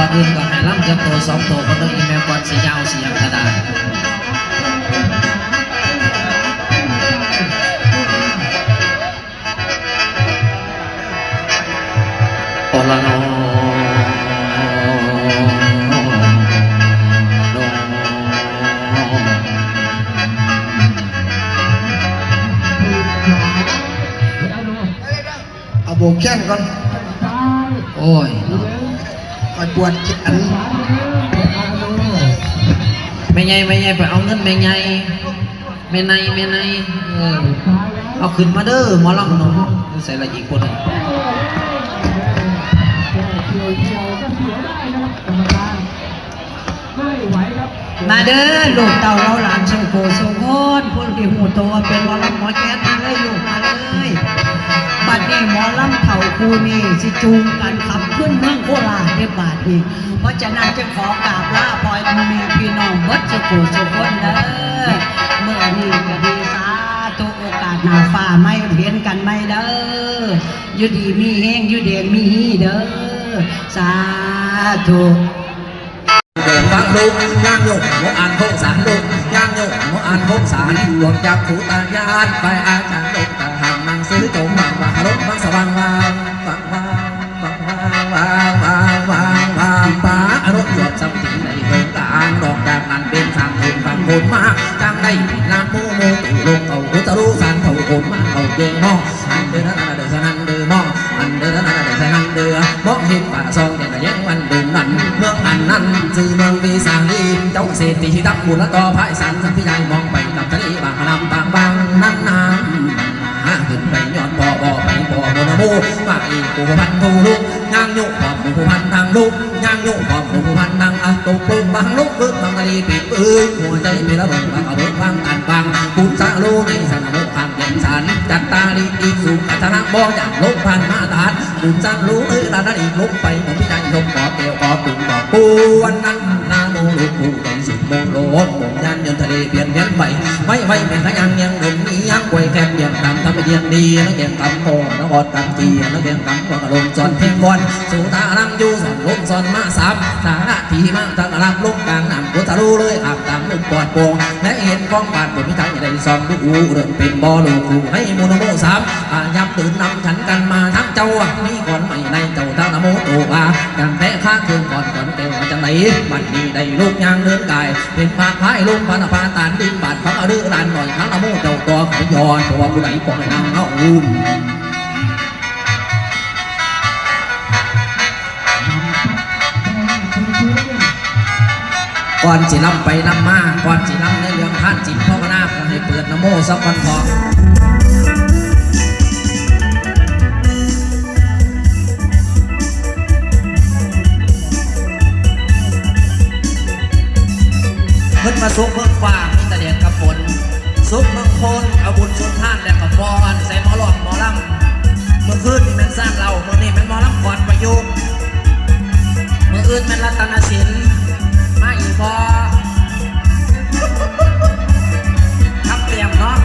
ก่อนอื่นก็ให้ล่ำจะโตสองโตคนนึงอีเมลก่อนสียาวสียังกระดาษโอละโนโนเอาโบกแข้งก่อน โอ้ยค อยปวดแขนไม่ไงไม่ไงไปเอาเงินไม่ไงไม่ในไม่ในเออเอาขึ้นมาเด้อหมอลำหนูใส่ละอีกคนนึงมาเด้อลูกเต่าเราหลานโชโกโชโคนคนที่หูโตเป็นหมอลำหมอแก๊สมาเลยลูกมาเลย บัดนี้หมอลำเถ่าคูนี่สิจูงกันขับขึ้นเมืองโคราชในบาดนี้ เพราะฉะนั้นจะขอกราบลาปล่อยมีพี่น้องเบิดโชโกโชโคนเด้อเมื่อนี้ก็ดีสาธุโอกาสหน้าฟ้าไม่เห็นกันไม่เด้ออยู่ดีมีแห้งอยู่เดียมีฮีเด้อสาธุเดินฟังลูกย่างโยกหัวอ่านพงสารลูกย่างโยกหัวอ่านพงสารหลวงจากผูตายานไปอาจารย์ลูกต่างหางางสว่างวางวางวางวางวางวางวางวางวางป้าอารมณ์จดสำถึงในเมืองกลางดอกจากนั้นเป็นสามคนฟังคนมาจังได้ลานมูมูตู่ลงเอาอุตรุสานเท่าคนมาเอาเจงห้องอันเดินนั่นเดินนั่นเดินมองอันเดินนั่นเดินนั่นเดินมองเห็นป่าซองแต่ก็ยังวันเดินนั่นเมืองอันนั้นจือเมืองดีสร้างดีเจ้าเศรษฐีดับบุญและต่อพายสันสันพิยายมองไปกับทะเลบางลำบางบางนั้นน้ำหาขึ้นไปย้อนบ่อบ่อไปบ่ อโมโนโมว่าอีกูพันทูลุกยางโยกความกูพันทางลุกยางโยกความกูพันทางอัตุปึงบางลุกปึงบางกะลีปิดปืนหัวใจเป็นระเบิดบางเอาเบิดบางอันบางคุณสาลูในสนามกความเย็นสันจัดตาลีอีสู่กัตนะบ่อย่างลงพันมาตาดคุณสาลูเอ้ยลาดอีกลงไปผมพิจารณาขอเกลียวขอปุ่งขอปูวันนั้นนา โมลูกปูใจสุดโมโลมมงยันยนทะเลเปลี่ยนเปลี่ยนไปไม่ไม่เป็นขยันยังหนุ่มนี้ยังกวยแคบเบียงดำทำไปเดียงดีนักเกียงกำโพนักบอดกำจีนักเกียงกำกองลมจอนเพียงวันสู่ตาลังอยู่สอนลมสอนมาสามสาระทีมาตั้งรับลุกกลางนำกุทะลุเลยอาบตามลุกปอดโป่งและเห็นฟองบาดบนพิทัยได้ซองลูกอูเริ่มเป็นบ่อลูกูให้มโนโมสามอายับตื่นนำฉันกันมาทั้งเจ้ามีก่อนใหม่ในเจ้าทั้งนโมโตบาอย่างแพ้ข้าคืนก่อนก่อนเกลจังไหนบัดนี้ได้ลูกยางเดินกายเป็นพาพายลูกพันพาตานดินบาดพักอดื้อรานหน่อยทั้งนโมเจ้าตัวขยอนตัวผู้ใดปองนางเอาอุ้มก่อนสินำไปนำมาก่อนสินำในเรื่องท่านจิตพ่อพนาก็ให้เปิดนโมสักวันพอ มาสุกเพิ่งฟ้ามีแต่เดียนกับฝนสุกเมืองโคนเอาบุญสุนท่านและกับฟอนใส่หมอหลอกหมอลำเมื่อคืนนี่มันสร้างเราเมื่อนี้มันหมอลำกอนประยุกต์เมื่ออื่นเป็นรัตนศิลป์มาอีกพอครับเตรียมเนาะ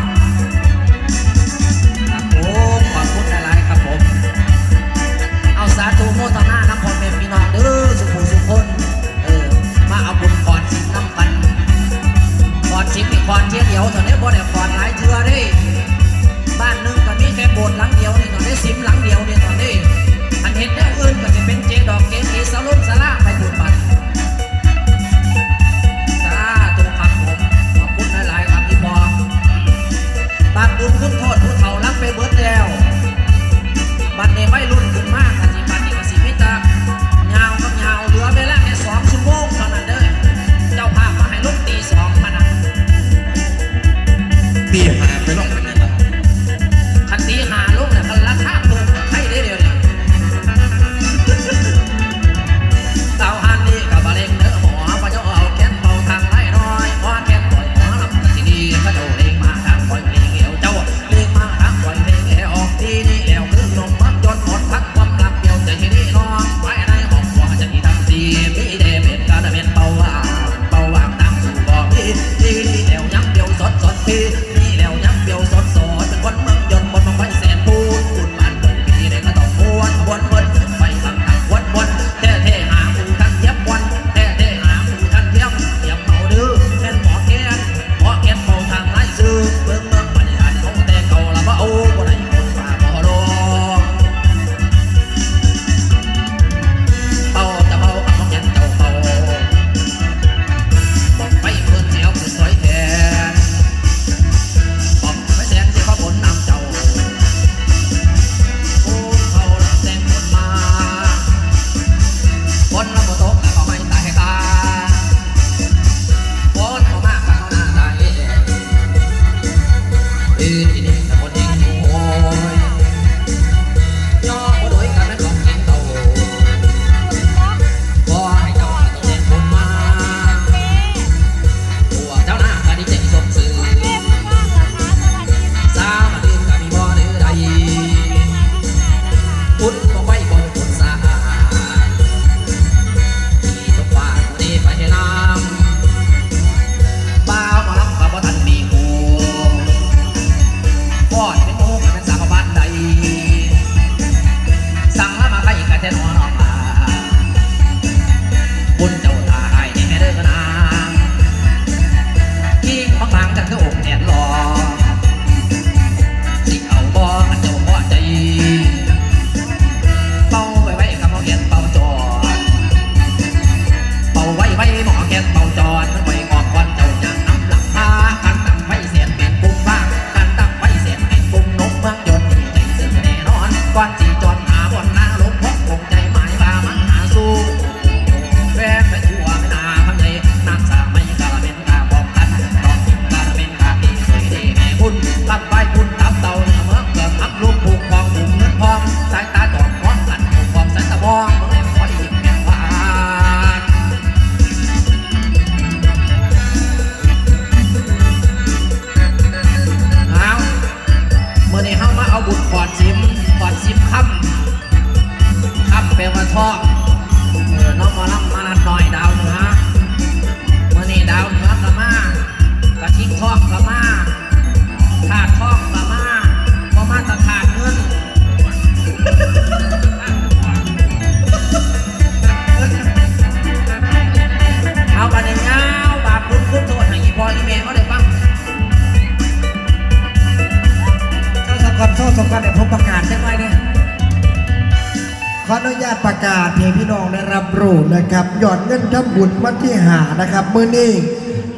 ขออนุญาตประกาศเพพี่น้องได้รับรู้นะครับยอดเงินทำบุญมันที่หานะครับ มือนี้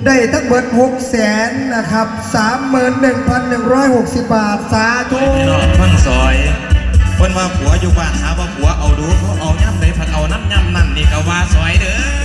ได้ทั้งเบิดหกแสนนะครับสามหมื่นหนึ่งพันหนึ่งร้อยหกสิบบาท สาธุพี่น้องฟังซอยคนมาผัวอยู่บ้านหาว่าผัวเอาดูเขาเอาย่ำเลนผัดเอาน้ำย่ำนั่นนี่ก็ว่าซอยเด้อ